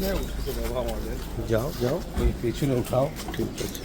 হ্যাঁ, যাও যাও। ওই পেছনে উঠাও। ঠিক আছে।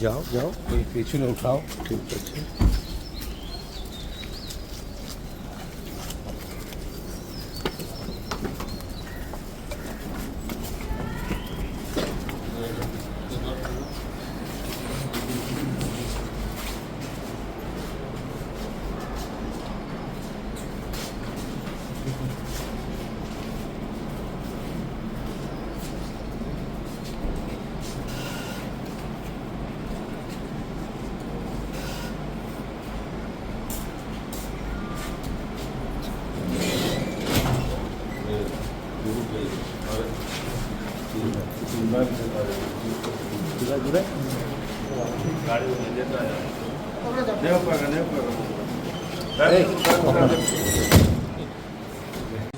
যাও যাও। ওই পেছনে উঠাও। ঠিক আছে।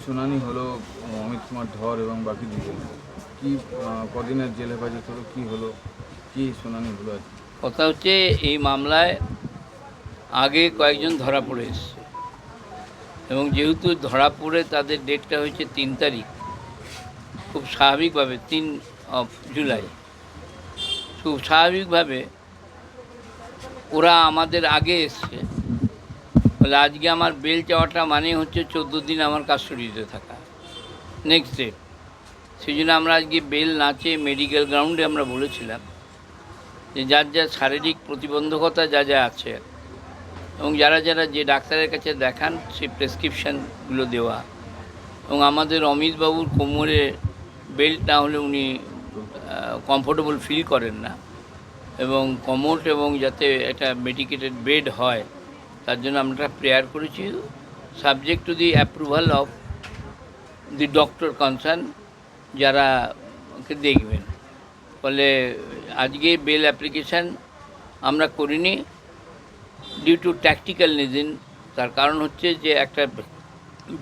শুনানি হলো অমিত কুমার ধর এবং বাকি দুজন। কি কদিনের জেল হেফাজত হলো, কি হলো, কি শুনানি হলো কথা হচ্ছে, এই মামলায় আগে কয়েকজন ধরা পড়ে এসছে। এবং যেহেতু ধরা পড়ে, তাদের ডেটটা হয়েছে তিন তারিখ। খুব স্বাভাবিকভাবে তিন অফ জুলাই। খুব স্বাভাবিকভাবে ওরা আমাদের আগে এসছে। বলে আজকে আমার বেল চাওয়াটা মানে হচ্ছে চোদ্দ দিন আমার কাস্টডিতে থাকা। নেক্সট ডে সেই জন্য আমরা আজকে বেল না চেয়ে মেডিকেল গ্রাউন্ডে আমরা বলেছিলাম যে যার যার শারীরিক প্রতিবন্ধকতা যা যা আছে এবং যারা যারা যে ডাক্তারের কাছে দেখান সেই প্রেসক্রিপশানগুলো দেওয়া এবং আমাদের অমিতবাবুর কোমরে বেল্ট না হলে উনি কমফোর্টেবল ফিল করেন না। এবং কমোট এবং যাতে একটা মেডিকেটেড বেড হয়, তার জন্য আমরা প্রেয়ার করেছি। Subject to the approval of the doctor concern যারা দেখবেন। ফলে আজকে বেল অ্যাপ্লিকেশান আমরা করিনি ডিউ টু ট্যাকটিক্যাল রিজন তার কারণ হচ্ছে যে, একটা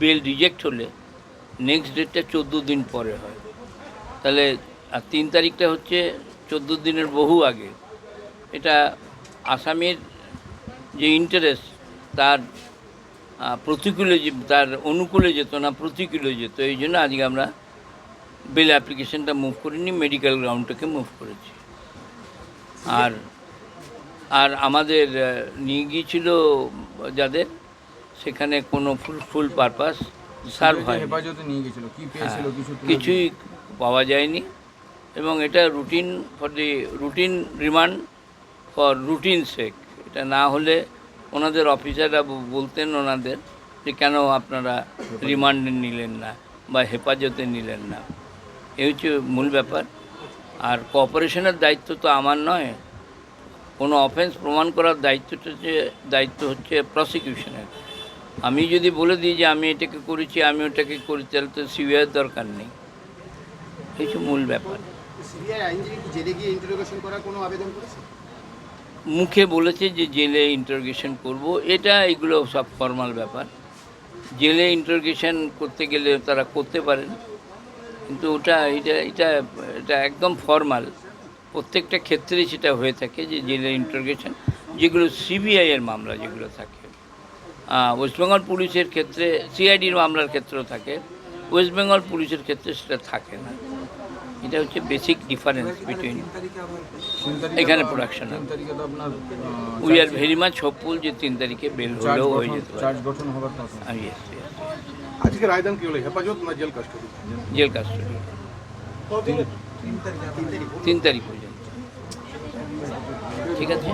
বেল রিজেক্ট হলে নেক্সট ডেটটা চোদ্দ দিন পরে হয়। তাহলে, আর তিন তারিখটা হচ্ছে চোদ্দ দিনের বহু আগে। এটা আসামের যে ইন্টারেস্ট তার প্রতিকূলে যে, তার অনুকূলে যেত না, প্রতিকূলে যেত, এই জন্য আজকে আমরা বেল অ্যাপ্লিকেশনটা মুভ করিনি মেডিকেল গ্রাউন্ডটাকে মুভ করেছি। আর আর আমাদের নিয়ে গিয়েছিল যাদের, সেখানে কোনো ফুল ফুল পারপাস সার্ভ হয় হেফাজতে নিয়ে গেছিল কি পেয়েছিল কিছু কিছুই পাওয়া যায়নি। এবং এটা routine for the routine remand for routine sake এটা না হলে ওনাদের অফিসাররা বলতেন ওনাদের যে কেন আপনারা রিমান্ডে নিলেন না বা হেফাজতে নিলেন না। এই হচ্ছে মূল ব্যাপার। আর কোঅপারেশনের দায়িত্ব তো আমার নয়। কোনো অফেন্স প্রমাণ করার দায়িত্বটা যে দায়িত্ব হচ্ছে প্রসিকিউশনের আমি যদি বলে দিই যে আমি এটাকে করেছি আমি ওটাকে করি তাহলে তো সিবিআইয়ের দরকার নেই। কিছু মূল ব্যাপার। মুখে বলেছে যে জেলে ইন্টারোগেশন করব। এটা এগুলো সব ফর্মাল ব্যাপার। জেলে ইন্টারোগেশন করতে গেলে তারা করতে পারেন। কিন্তু ওটা এটা এটা এটা একদম ফর্মাল প্রত্যেকটা ক্ষেত্রেই সেটা হয়ে থাকে যে জেলে ইন্টারোগেশন যেগুলো সিবিআইয়ের মামলা যেগুলো থাকে। ওয়েস্টবেঙ্গল পুলিশের ক্ষেত্রে সিআইডির মামলার ক্ষেত্রেও থাকে। ওয়েস্ট বেঙ্গল পুলিশের ক্ষেত্রে সেটা থাকে না। এটা হচ্ছে বেসিক ডিফারেন্স বিটুইন এখানে আপনার we are very much hopeful যে তিন তারিখে বেল হলেও হয়ে যেতে পারে। চার্জ গঠন হবার কথা। yes, yes, yes. আজকে রায়দান কি হলো হেফাজত না জেল কাস্টডি? Jail custody. তিন তারিখ পর্যন্ত। ঠিক আছে?